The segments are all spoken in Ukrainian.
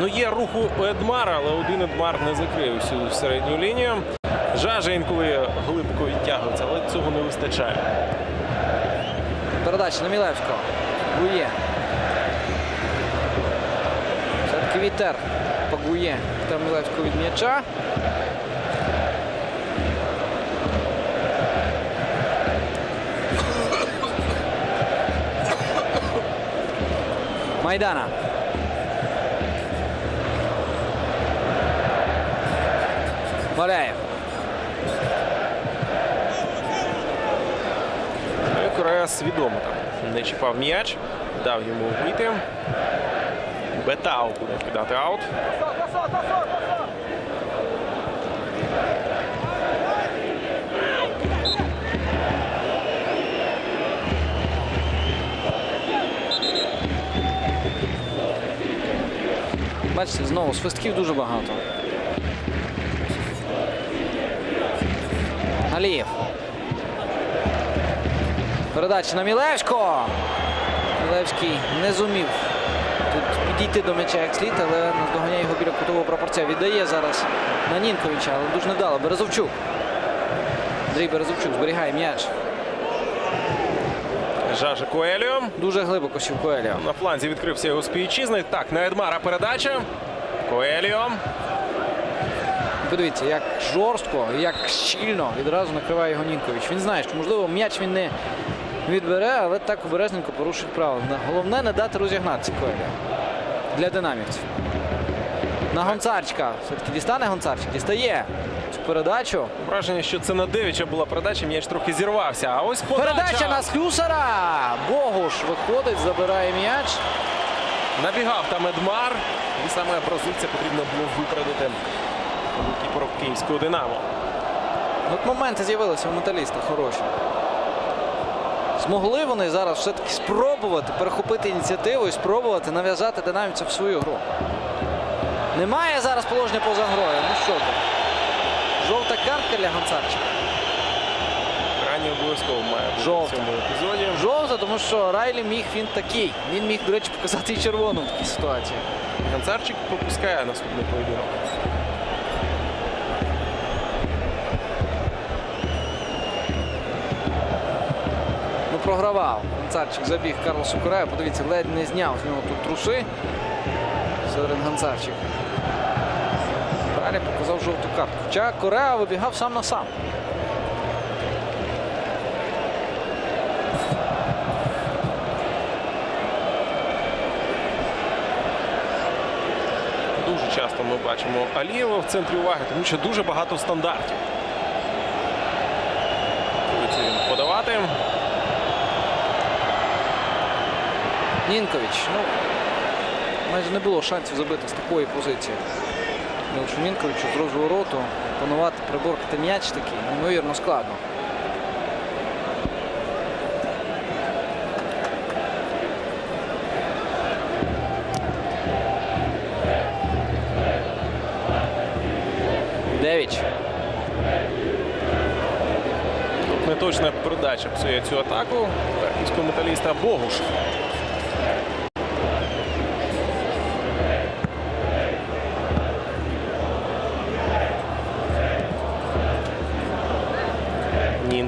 Ну, є рух у Едмара, але один Едмар не закрив всю середню лінію. Жажа інколи глибоко відтягується, але цього не вистачає. Передача на Мілевського. Гує. Все-таки вітер погує та Мілевського від м'яча. Майдана. Валяєв. І свідомо там не чіпав м'яч, дав йому вийти. Бетау буде кидати аут. Бачите, знову свистків дуже багато. Алієв. Передача на Мілевського. Мілевський не зумів тут підійти до м'яча як слід, але наздоганяє його біля кутового прапорця. Віддає зараз на Нінковича, але дуже невдало. Березовчук. Андрій Березовчук зберігає м'яч. Жажа Коеліо. Дуже глибоко сів Коеліо. На фланзі відкрився його співвітчизник. Так, на Едмара передача. Коеліо. Подивіться, як жорстко, як щільно відразу накриває його Нінкович. Він знає, що можливо м'яч він не відбере, але так обережненько порушить правила. Головне не дати розігнатися Коеля для динамівців. На Гонцарчика. Все-таки дістане Гонцарчик. Дістає цю передачу. Враження, що це на Девіча була передача, м'яч трохи зірвався. А ось подача. Передача на Слюсара. Богуш виходить, забирає м'яч. Набігав там Едмар. І саме бразильця потрібно було випередити голкіперу київського Динамо. От моменти з'явилися у металіста хороші. Змогли вони зараз все-таки спробувати перехопити ініціативу і спробувати нав'язати динамівців в свою гру. Немає зараз положення поза грою. Ну що ти? Жовта картка для Гонцарчика. Крайні обов'язково має бути Жовта. в цьому епізоді. Жовта, тому що Райлі міг він такий. Він міг, до речі, показати і червону в такій ситуації. Ганцарчик пропускає наступний поєдинок. Програвав. Гонцарчик забіг Карлосу Корею. Подивіться, ледь не зняв з нього тут труси. Северин Гонцарчик. Далі показав жовту картку. Хоча Корея вибігав сам на сам. Дуже часто ми бачимо Алієва в центрі уваги, тому що дуже багато стандартів. Подавати. Нінкович. Ну, майже не було шансів забити з такої позиції. Мілшу Нінковичу з розвороту панувати, приборкати м'яч такий, неймовірно складно. Девіч. Неточна передача псує цю атаку. Харківського металіста Богуш.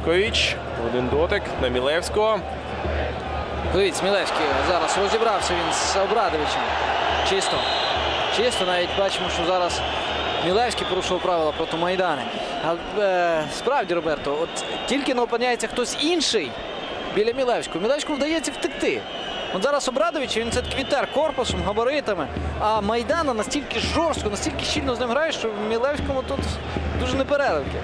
Нінкович. Один дотик на Мілевського. Дивіться, Смілевський зараз розібрався він з Обрадовичем. Чисто. Чисто навіть бачимо, що зараз Мілевський порушував правила проти Майдани. А е, справді, Роберто, от тільки не опиняється хтось інший біля Мілевського. Мілевському вдається втекти. От зараз Обрадович, він все-таки вітер корпусом, габаритами. А Майдана настільки жорстко, настільки щільно з ним грає, що Мілевському тут дуже непереливки.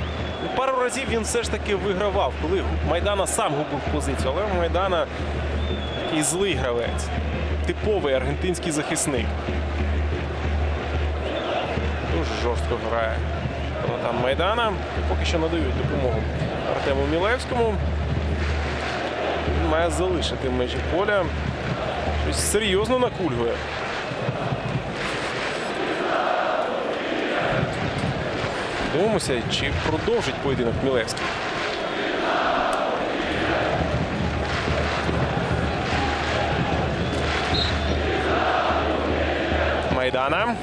Пару разів він все ж таки вигравав, коли Майдана сам губив позицію, але Майдана такий злий гравець. Типовий аргентинський захисник. Дуже жорстко грає. Там Майдана. Поки що надають допомогу Артему Мілевському. Він має залишити межі поля. Щось серйозно накульгує. Дивимося, чи продовжить поєдинок Мілевський. Майдана.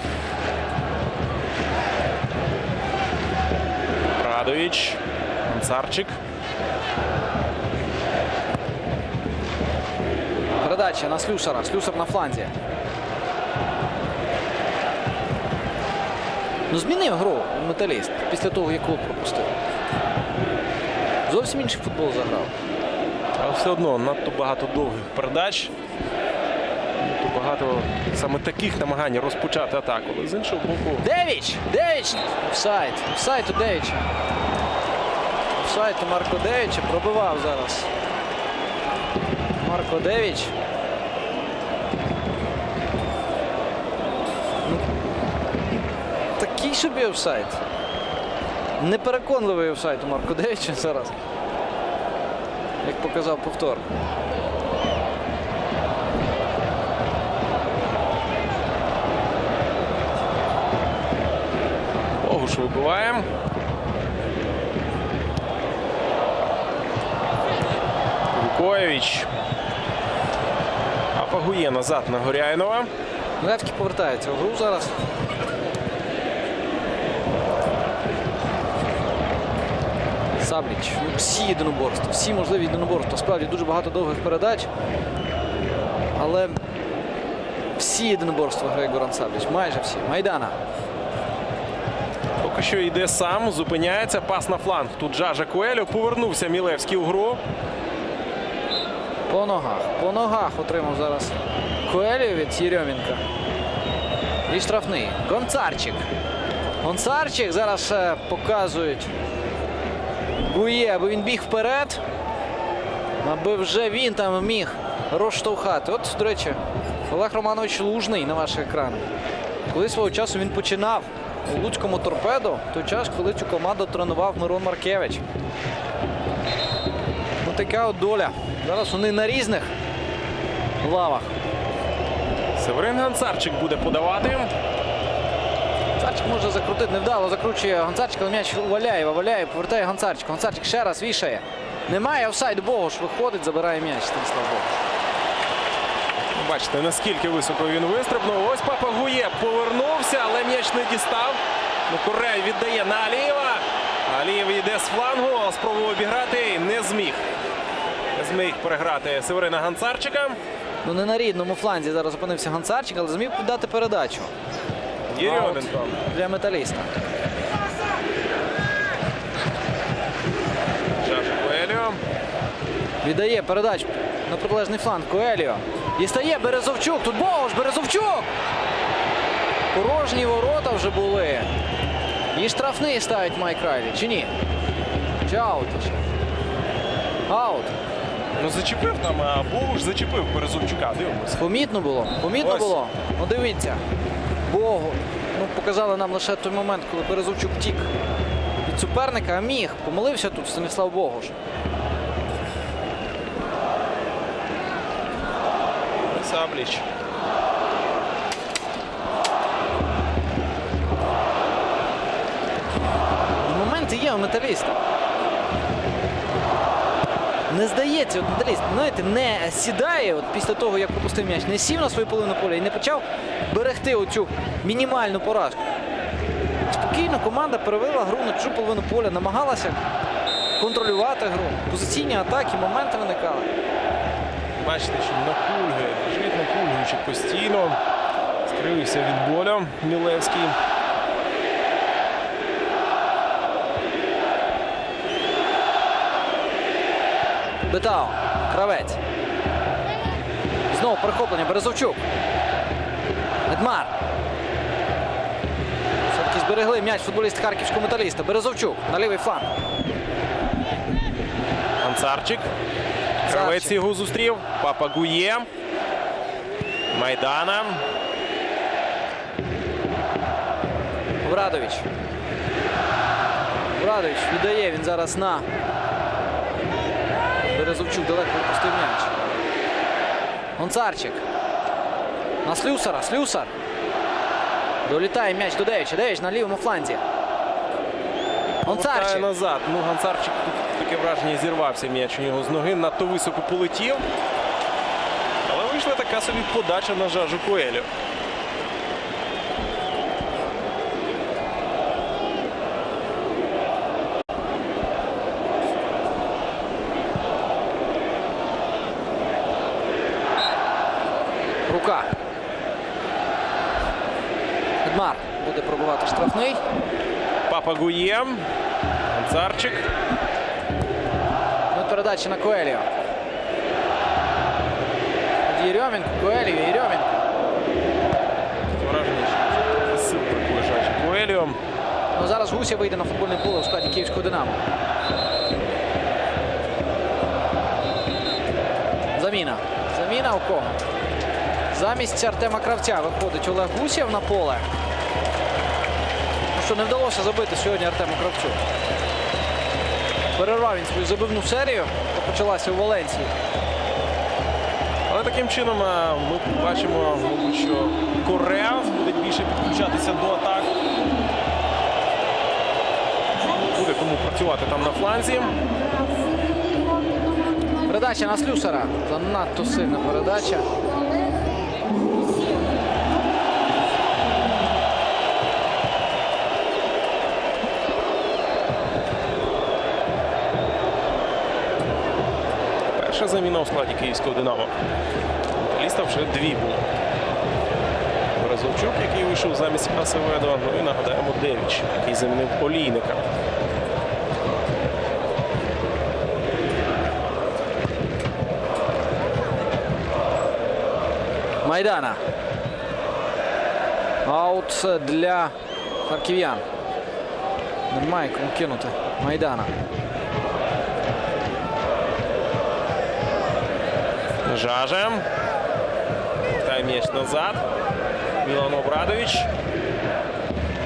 Радович. Гонцарчик. Передача на Слюсара. Слюсар на фланзі. Ну, змінив гру металіст після того, як клуб пропустив. Зовсім інший футбол заграв. Але все одно надто багато довгих передач. Надто багато саме таких намагань розпочати атаку. Але з іншого боку, Девіч! Девіч! Офсайд. Офсайд у Девіча. Офсайд у Марко Девіча. Пробивав зараз. Марко Девіч. Ну, Такий собі офсайд. Непереконливий офсайд у Марко Девіча зараз. Як показав повтор. Богуш вибиває. Лукоєвич. Апагує назад на Горяйнова. Левський повертається в гру зараз. Сабліч. Ну, всі єдиноборства, всі можливі єдиноборства. Справді дуже багато довгих передач. Але всі єдиноборства грає Горан Сабліч. Майже всі. Майдана. Поки що йде сам, зупиняється. Пас на фланг. Тут Жажа Куелю. Повернувся Мілевський у гру. По ногах. По ногах отримав зараз Коелію від Єрьомінка. І штрафний. Гонцарчик. Гонцарчик зараз е, показують Гує, аби він біг вперед. Аби вже він там міг розштовхати. От, до речі, Олег Романович Лужний на ваших екранах. Коли свого часу він починав у Луцькому торпедо, той час, коли цю команду тренував Мирон Маркевич. Ну, така от доля. Зараз вони на різних лавах. Северин Гонцарчик буде подавати. Може закрутити невдало, закручує Гонцарчик, але м'яч у Валяєва. Валяєв повертає Гонцарчик. Гонцарчик ще раз вішає. Немає офсайду, Богош виходить, забирає м'яч. Станіслав Богош. Бачите, наскільки високо він вистрибнув. Ось Папа Гує повернувся, але м'яч не дістав. Ну, Курей віддає на Алієва. Алієв йде з флангу, спробував обіграти не зміг. Не зміг переграти Северина Гонцарчика. Ну не на рідному фланзі зараз опинився Гонцарчик, але зміг дати передачу Єрьоменко. для металіста. Жажа Куелю. Віддає передачу на протилежний фланг Коеліо. Дістає Березовчук. Тут Богош, Березовчук! Порожні ворота вже були. І штрафний ставить Майк Райлі, чи ні? Чи аут? Аут. Ну зачепив там, а Богуш зачепив Березовчука. Дивимося. Помітно було. Помітно Ось. було. Ну дивіться. Богу. Ну, показали нам лише той момент, коли Березовчук втік від суперника, а міг. Помилився тут Станіслав Богуш. Сабліч. Моменти є у металіста. Не здається, от металіст, знаєте, не сідає от після того, як пропустив м'яч, не сів на свою половину поля і не почав берегти оцю мінімальну поразку. Спокійно команда перевела гру на чужу половину поля, намагалася контролювати гру. Позиційні атаки, моменти виникали. Бачите, що накульгує, лежить накульгуючи постійно. Скривився від болю Мілевський. Бетао, Кравець. Знову перехоплення, Березовчук. Едмар. Все-таки зберегли м'яч футболіст харківського металіста. Березовчук на лівий фланг. Гонцарчик. Кравець його зустрів. Папа Гує. Майдана. Врадович. Врадович віддає він зараз на. Березовчук далеко відпустив м'яч. Гонцарчик. На Слюсара. Слюсар. Долітає м'яч до Девича. Девич на лівому фланзі. Гонцарчик. назад. Ну, Гонцарчик тут таке враження зірвався м'яч у нього з ноги. Надто високо полетів. Але вийшла така собі подача на жажу Коелю. Едмар буде пробувати штрафний. Папа Гуєм. Гонцарчик. Ну, передача на Коеліо. Від Єрьомінко, Коеліо, Єрьомінко. Таке враження, що трохи сил бракує Жачі Коеліо. Ну, зараз Гуся вийде на футбольне поле у складі Київського Динамо. Заміна. Заміна у кого? Замість Артема Кравця виходить Олег Гусєв на поле. Що не вдалося забити сьогодні Артему Кравцю. Перервав він свою забивну серію, яка почалася у Валенції. Але таким чином ми бачимо, мабуть, що Кореа буде більше підключатися до атак. Буде кому працювати там на фланзі. Передача на Слюсара. Занадто сильна передача. У складі київського Динамо. Металіста вже дві було. Березовчук, який вийшов замість Асеведо. Ну і нагадаємо Девіч, який замінив Олійника. Майдана. Аут для харків'ян. Немає кому кинути. Майдана. Жаже. Тай м'яч назад. Мілан Обрадович.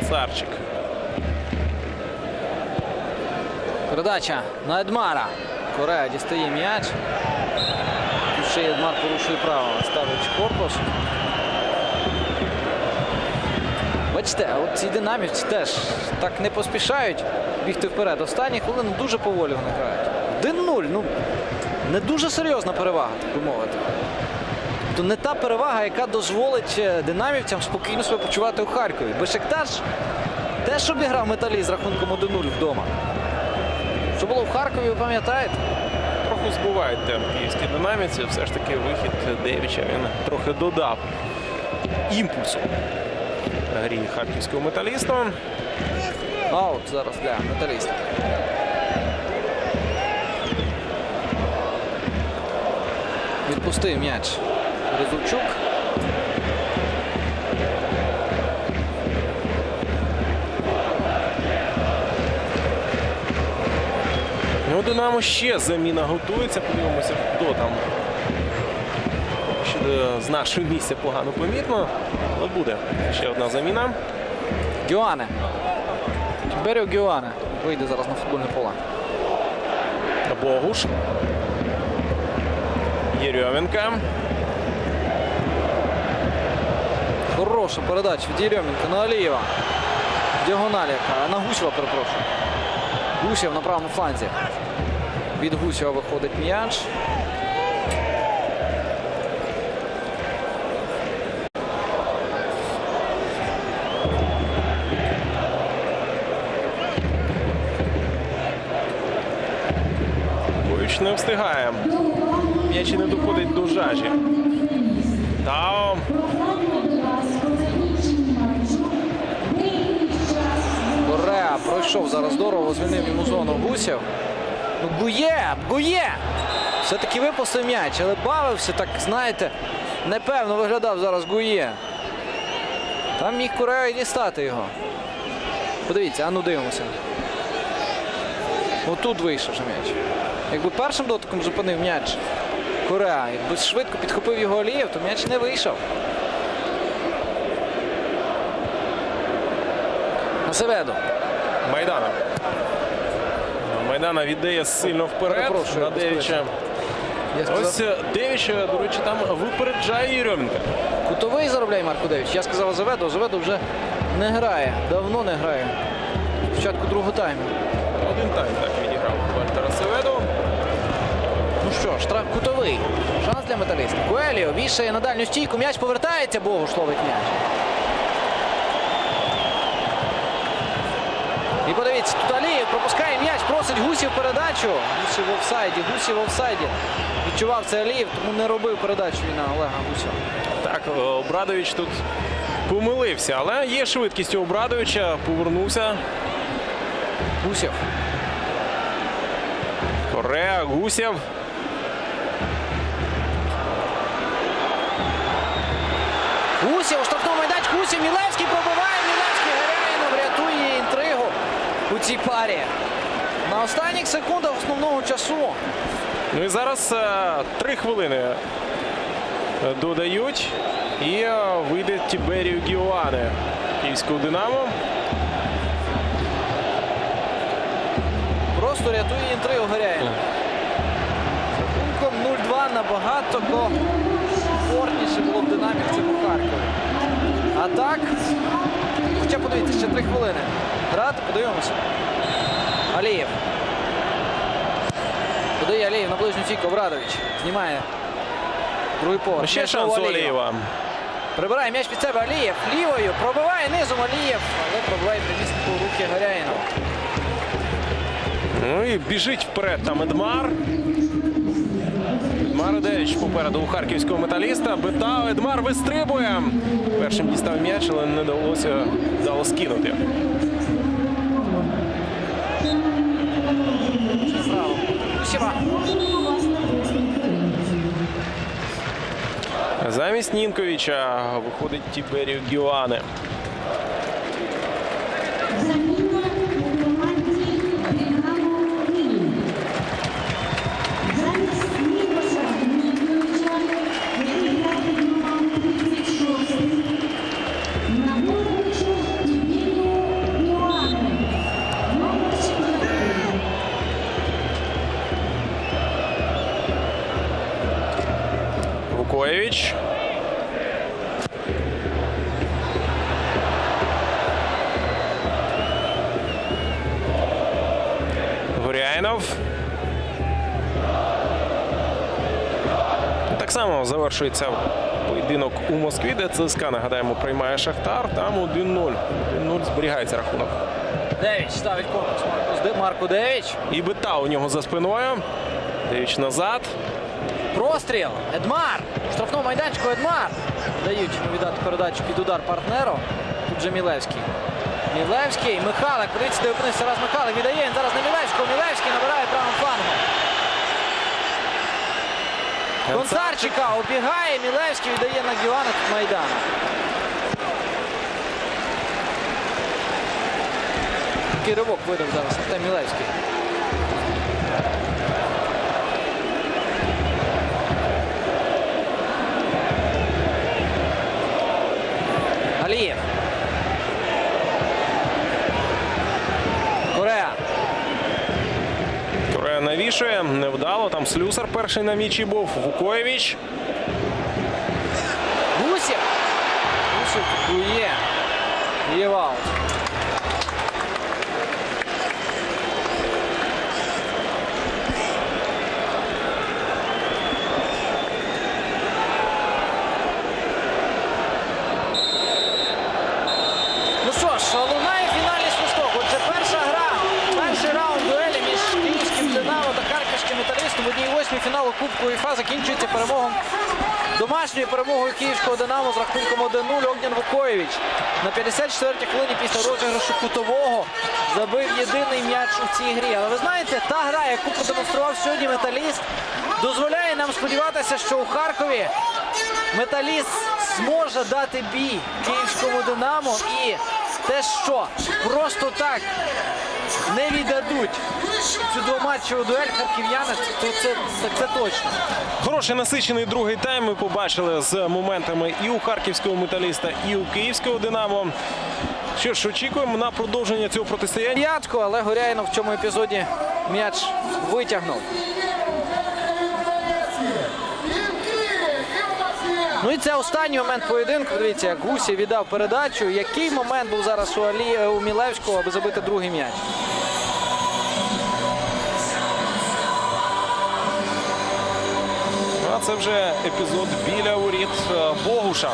Царчик. Передача на Едмара. Корея дістає м'яч. Ще Едмар порушує право, ставлячи корпус. Бачите, от ці динамівці теж так не поспішають бігти вперед. Останні хвилини дуже поволі вони грають. 1-0. Ну, не дуже серйозна перевага, так би мовити. То не та перевага, яка дозволить е, динамівцям спокійно себе почувати у Харкові. Бешикташ теж обіграв металіст з рахунком 1-0 вдома. Що було в Харкові, ви пам'ятаєте? Трохи збувають темп динаміці. Все ж таки вихід Девіча він трохи додав імпульсу грі харківського металіста. Аут зараз для металіста. Відпустив м'яч Резучук. Ну, Динамо ще заміна готується. Подивимося, хто там. Ще е, з нашого місця погано помітно. Але буде ще одна заміна. Гюане. Берег Гюане. Вийде зараз на футбольне поле. Богуш. Єрьовенка. Хороша передача від Єрьоменка на Алієва. Діагональ яка. На Гусєва, перепрошую. Гусєв на правому фланзі. Від Гусєва виходить м'яч. Не встигає. М'яч не доходить до жажі. Тао. Кореа пройшов зараз здорово, звільнив йому зону Гусєв. Ну, Гує! Гує! Все-таки випустив м'яч, але бавився, так, знаєте, непевно виглядав зараз Гує. Там міг Корея і дістати його. Подивіться, а ну дивимося. Отут вийшов вже м'яч. Якби першим дотиком зупинив м'яч Корея, якби швидко підхопив його Алієв, то м'яч не вийшов. Насеведо. Майдана. Майдана віддає сильно вперед на Девіча. Ось е, Девіч, до речі, там випереджає Єрьоменка. Кутовий заробляє Марко Девич. Я сказав Азаведу, Азаведу вже не грає. Давно не грає. Спочатку другого тайму. Один тайм так відіграв Вальтера Севеду. Що, штраф кутовий. Шанс для металіста. Куеліо вішає на дальню стійку. М'яч повертається, Богуш ловить м'яч. І подивіться, тут Алієв пропускає м'яч, просить Гусів передачу. Гусів в офсайді, Гусів в офсайді. Відчував це Алієв, тому не робив передачу він на Олега Гусєва. Так, е, Обрадович тут помилився, але є швидкість у Обрадовича. Повернувся. Гусєв. Корея, Гусєв. Цій парі. На останніх секундах основного часу. Ну і зараз е, три хвилини е, додають. І е, вийде Тіберію Гіоане київського Динамо. Просто рятує інтригу Гаряїнов. Рахунком 0-2 набагато комфортніше було б динамік в цьому Харкові. А так, хоча подивіться, ще три хвилини. Грати, подивимося. Алієв. Подає Алієв на ближню стійку. Обрадович. Знімає. Другий поверх. Ще шанс у Алієва. Прибирає м'яч під себе Алієв. Лівою. Пробиває низом Алієв. Але пробиває приміснику руки Гаряїнова. Ну і біжить вперед там Едмар. Едмар Едевич попереду у харківського металіста. Битав, Едмар вистрибує. Першим дістав м'яч, але не вдалося вдало скинути. Замість Нінковича виходить Тіберію Гіоане. Завершується поєдинок у Москві, де ЦСКА, нагадаємо, приймає Шахтар. Там 1-0. 1-0 зберігається рахунок. Девіч ставить конкурс Марко, Де- Девіч. І бита у нього за спиною. Девіч назад. Простріл. Едмар. У штрафному майданчику Едмар. Дають йому віддати передачу під удар партнеру. Тут же Мілевський. Мілевський. Михайлик. Подивіться, де опинився раз Михайлик. Віддає він зараз на Мілевського. Мілевський набирає правим флангом. Концарчика убігає. Мілевський віддає на Гіоана Майдана. Такий видав зараз Артем Мілевський. Алієв. Корея. Корея навішує, невдало. Там слюсар перший на мічі був. Вукоєвич. Гусів. Гусів. Є ваут. Ну що ж, лунає фінальний свисток. Отже, перша гра, перший раунд дуелі між київським Динамо та харківським металістом в одній восьмій фіналу Кубку УЄФА закінчується перемогою домашньою перемогою київського Динамо з рахунком 1-0 Огнян Вукоєвич. На 54-й хвилині після розіграшу кутового забив єдиний м'яч у цій грі. Але ви знаєте, та гра, яку продемонстрував сьогодні металіст, дозволяє нам сподіватися, що у Харкові металіст зможе дати бій київському Динамо і те, що просто так не віддадуть цю двоматчеву дуель харків'яни, то це, так це точно. Хороший насичений другий тайм ми побачили з моментами і у харківського металіста, і у київського Динамо. Що ж, очікуємо на продовження цього протистояння. П'ятку, але Горяйнов в цьому епізоді м'яч витягнув. Ну і це останній момент поєдинку. Дивіться, як Гусі віддав передачу. Який момент був зараз у, Алі... у Мілевського, аби забити другий м'яч? Це вже епізод біля воріт е, Богуша.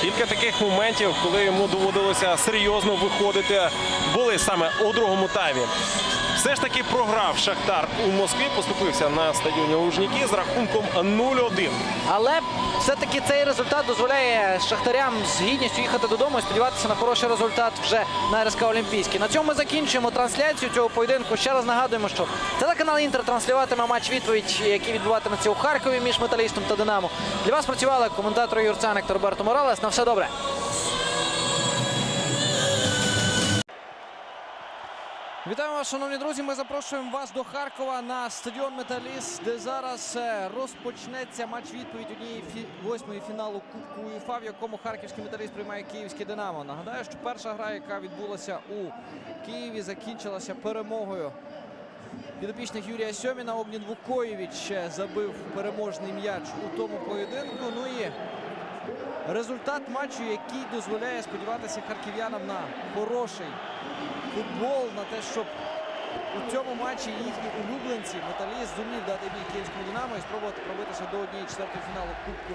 Кілька таких моментів, коли йому доводилося серйозно виходити, були саме у другому таймі. Все ж таки програв Шахтар у Москві, поступився на стадіоні Лужніки з рахунком 0-1. Але все-таки цей результат дозволяє шахтарям з гідністю їхати додому і сподіватися на хороший результат вже на РСК Олімпійський. На цьому ми закінчуємо трансляцію цього поєдинку. Ще раз нагадуємо, що телеканал Інтер транслюватиме матч відповідь, який відбуватиметься у Харкові між металістом та Динамо. Для вас працювали коментатори Юрцяник та Роберто Моралес. На все добре. Вітаємо вас, шановні друзі. Ми запрошуємо вас до Харкова на стадіон Металіст, де зараз е, розпочнеться матч відповідь однієї восьмої фіналу Кубку УЄФА, в якому харківський металіст приймає київське Динамо. Нагадаю, що перша гра, яка відбулася у Києві, закінчилася перемогою підопічних Юрія Сьоміна. Огнін Вукоєвич е, забив переможний м'яч у тому поєдинку. Ну і результат матчу, який дозволяє сподіватися харків'янам на хороший футбол, на те, щоб у цьому матчі їхні улюбленці металіст зумів дати бій київському Динамо і спробувати пробитися до однієї четвертої фіналу Кубку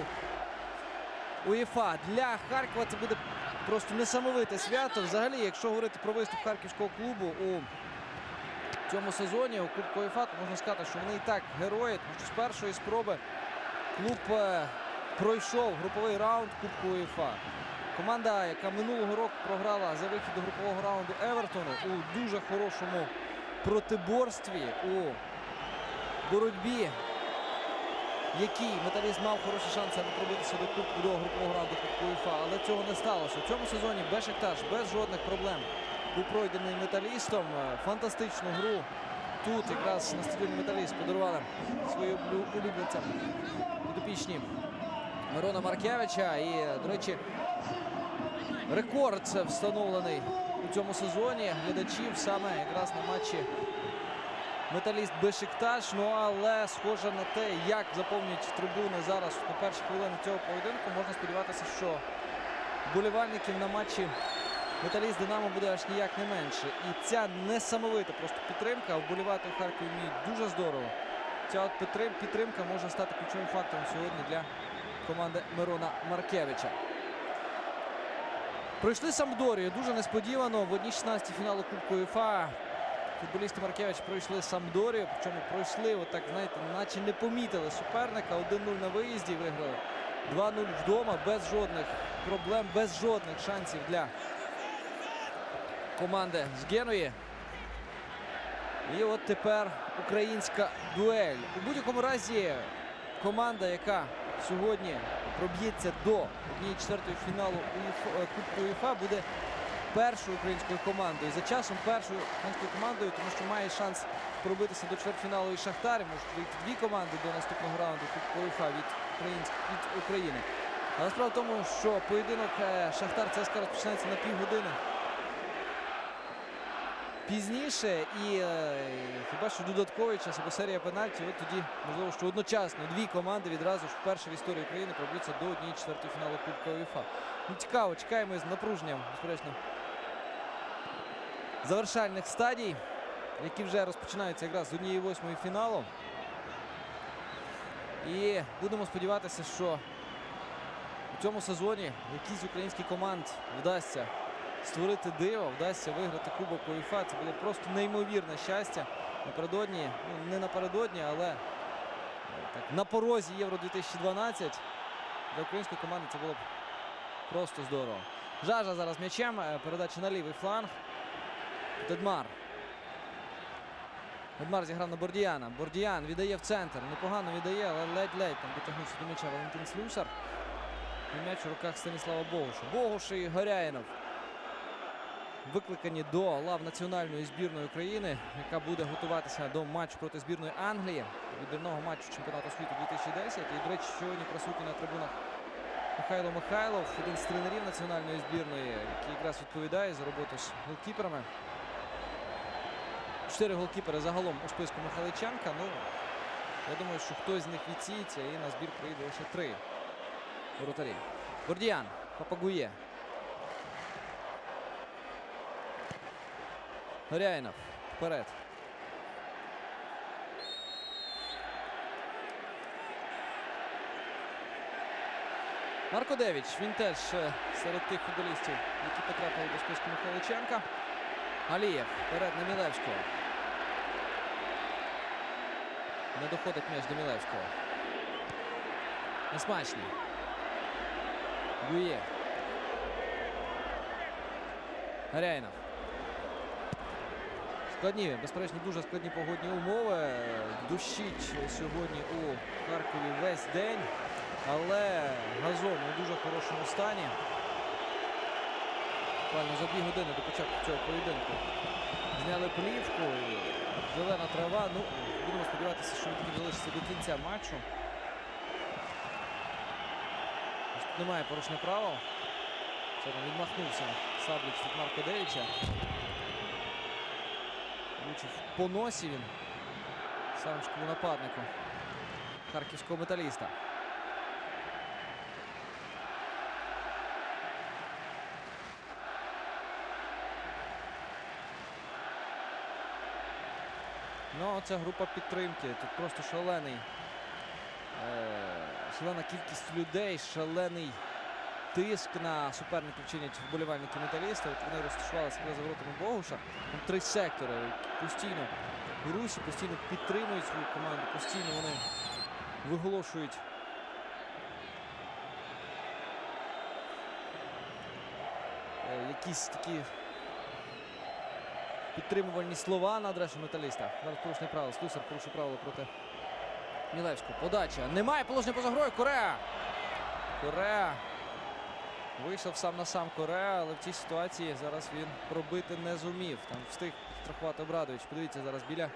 УЄФА. Для Харкова це буде просто несамовите свято. Взагалі, якщо говорити про виступ харківського клубу у цьому сезоні у Кубку УЄФА, то можна сказати, що вони і так герої, тому що з першої спроби клуб е, пройшов груповий раунд Кубку УЄФА. Команда, яка минулого року програла за вихід до групового раунду Евертону у дуже хорошому протиборстві у боротьбі, який металіст мав хороші шанси пробитися до кубку до групового раунду Кубку УЄФА, але цього не сталося. У цьому сезоні Бешикташ без жодних проблем був пройдений металістом. Е, Фантастичну гру тут якраз на стадіоні металіст подарували своїм улю- улюбленцям підопічні Мирона Маркевича. І, до речі, Рекорд встановлений у цьому сезоні глядачів саме якраз на матчі Металіст Бешикташ. Ну але схоже на те, як заповнюють трибуни зараз на перші хвилини цього поєдинку, можна сподіватися, що вболівальників на матчі Металіст Динамо буде аж ніяк не менше. І ця несамовита просто підтримка. Вболівати в Харкові вміють дуже здорово. Ця от підтримка може стати ключовим фактором сьогодні для команди Мирона Маркевича. Пройшли Самдорію дуже несподівано. В одній 16 фіналу Кубку УЄФА футболісти Маркевич пройшли Самдорію. Причому пройшли, отак, знаєте, наче не помітили суперника. 1-0 на виїзді виграли. 2-0 вдома, без жодних проблем, без жодних шансів для команди з Геної. І от тепер українська дуель. У будь-якому разі команда, яка сьогодні проб'ється до однієї четвертої фіналу е, Кубку УЄФА, буде першою українською командою. За часом першою українською командою, тому що має шанс пробитися до чвертьфіналу і Шахтар. може вийти дві команди до наступного раунду Кубку УЄФА від, від України. Але справа в тому, що поєдинок е, Шахтар ЦСКА розпочинається на півгодини пізніше і е, хіба що додатковий час або серія пенальтів. От тоді можливо, що одночасно дві команди відразу ж вперше в історії України проб'ються до однієї четвертої фіналу Кубка УЄФА. Ну цікаво, чекаємо з напруженням, безперечно, завершальних стадій, які вже розпочинаються якраз з однієї восьмої фіналу. І будемо сподіватися, що у цьому сезоні якійсь з українських команд вдасться створити диво, вдасться виграти Кубок УЄФА. Це було просто неймовірне щастя. Напередодні, ну не напередодні, але е, так, на порозі Євро 2012 для української команди це було б просто здорово. Жажа зараз м'ячем. е, Передача на лівий фланг. Дедмар. Дедмар зіграв на Бордіяна. Бордіян віддає в центр. Непогано віддає, але ледь-ледь там дотягнувся до м'яча Валентин Слюсар. І м'яч у руках Станіслава Богуша. Богуш і Горяїнов викликані до лав національної збірної України, яка буде готуватися до матчу проти збірної Англії, відбірного матчу чемпіонату світу 2010. І, до речі, сьогодні присутній на трибунах Михайло Михайлов, один з тренерів національної збірної, який якраз відповідає за роботу з голкіперами. Чотири голкіпери загалом у списку Михайличенка. Ну, я думаю, що хтось з них відсіється і на збір прийде лише три воротарі. Гордіян, Папагує. Горяйнов вперед. Марко Девіч, він теж е, серед тих футболістів, які потрапили до списку Михайличенка. Алієв вперед на Мілевського. Не доходить м'яч до Мілевського. Несмачний. Гує. Гаряйнов. Складні, безперечно, дуже складні погодні умови. Дощить сьогодні у Харкові весь день, але газон у дуже хорошому стані. Буквально за дві години до початку цього поєдинку зняли плівку. Зелена трава. Ну, будемо сподіватися, що він залишиться до кінця матчу. Тут Немає порушення правил. Це відмахнувся Сабліч від Марко Девіча. Влучив по носі він самському нападнику харківського металіста. Ну, це група підтримки. Тут просто шалений. Е, шалена кількість людей, шалений тиск на суперників чинять вболівальники металіста. От вони розташувалися за воротами Богуша. Там три сектори. Постійно у русі, постійно підтримують свою команду, постійно вони виголошують. е, Якісь такі підтримувальні слова на адресу металіста. Зараз порушне правило. Слюсар порушив правило проти Мілевського. Подача. Немає положення поза грою. Корея. Корея. Вийшов сам на сам Корея, але в цій ситуації зараз він пробити не зумів. Там встиг страхувати Обрадович. Подивіться зараз біля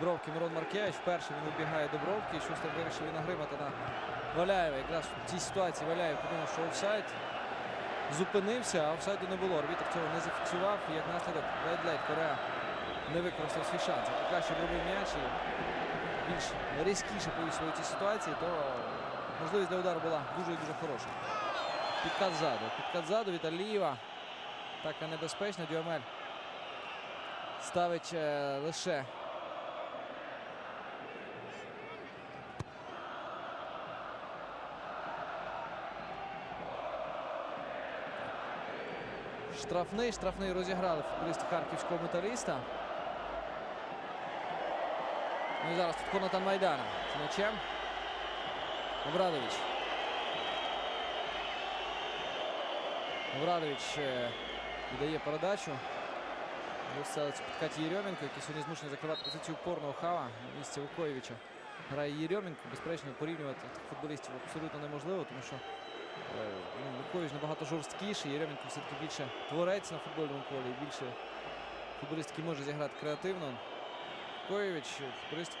бровки Мирон Маркевич. Вперше він вибігає до бровки. Там вирішив нагримати на Валяєва. Якраз в цій ситуації Валяєв подумав, що офсайд. Зупинився, а офсайду не було. Арбітр цього не зафіксував. І як наслідок ледь-ледь не використав свій шанс. Як Краще пробив м'яч і більш різкіше повів свої ці ситуації, то можливість для удару була дуже і дуже хороша. Підкат ззаду. Підкат ззаду від. Така небезпечна. Дюамель ставить е, лише. Штрафний, штрафний розіграли футболісти харківського металіста. Ну і зараз тут Конатан Майдана з м'ячем. Обрадович. Обрадович е, віддає передачу. Виселиться підкаті Єрьоменко, який сьогодні змушений закривати позицію опорного хава на місці Вукоєвича. Грає Єрьоменко. Безперечно, порівнювати футболістів абсолютно неможливо, тому що е, ну, Вукович набагато жорсткіший. Єрьоменко все-таки більше творець на футбольному полі, більше футболіст, який може зіграти креативно. Вукоєвич, футболіст,